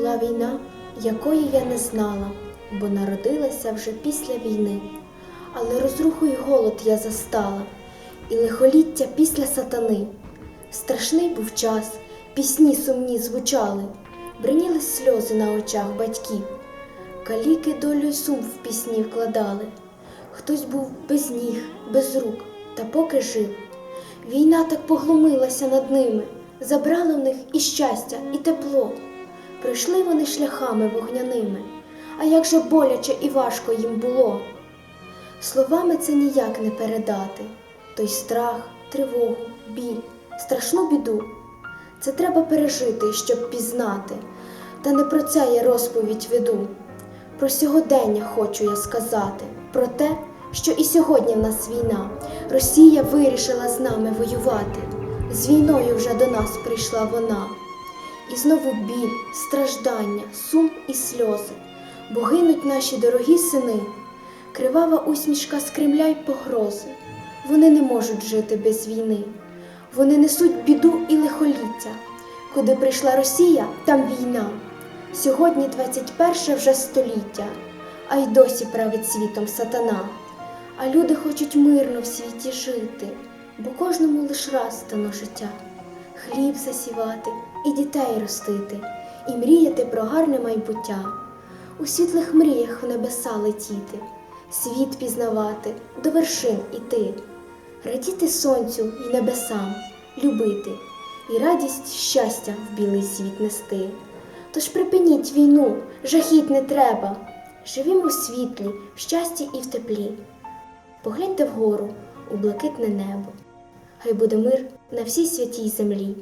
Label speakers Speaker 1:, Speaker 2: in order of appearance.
Speaker 1: була війна, якої я не знала, бо народилася вже після війни. Але розруху й голод я застала, і лихоліття після сатани. Страшний був час, пісні сумні звучали, бриніли сльози на очах батьків. Каліки долю сум в пісні вкладали. Хтось був без ніг, без рук, та поки жив. Війна так поглумилася над ними, забрала в них і щастя, і тепло. Пройшли вони шляхами вогняними, а як же боляче і важко їм було. Словами це ніяк не передати, той страх, тривогу, біль, страшну біду. Це треба пережити, щоб пізнати, та не про це я розповідь веду. Про сьогодення хочу я сказати, про те, що і сьогодні в нас війна. Росія вирішила з нами воювати. З війною вже до нас прийшла вона. І знову біль, страждання, сум і сльози, бо гинуть наші дорогі сини. Кривава усмішка з Кремля й погрози. Вони не можуть жити без війни. Вони несуть біду і лихоліття. Куди прийшла Росія, там війна. Сьогодні 21 вже століття, а й досі править світом сатана. А люди хочуть мирно в світі жити, бо кожному лиш раз дано життя. Хліб засівати і дітей ростити, і мріяти про гарне майбуття. У світлих мріях в небеса летіти, світ пізнавати, до вершин іти, радіти сонцю і небесам, любити, і радість щастя в білий світ нести. Тож припиніть війну, жахіть не треба. Живімо у світлі, в щасті і в теплі. Погляньте вгору у блакитне небо. Хай буде мир на всій святій землі.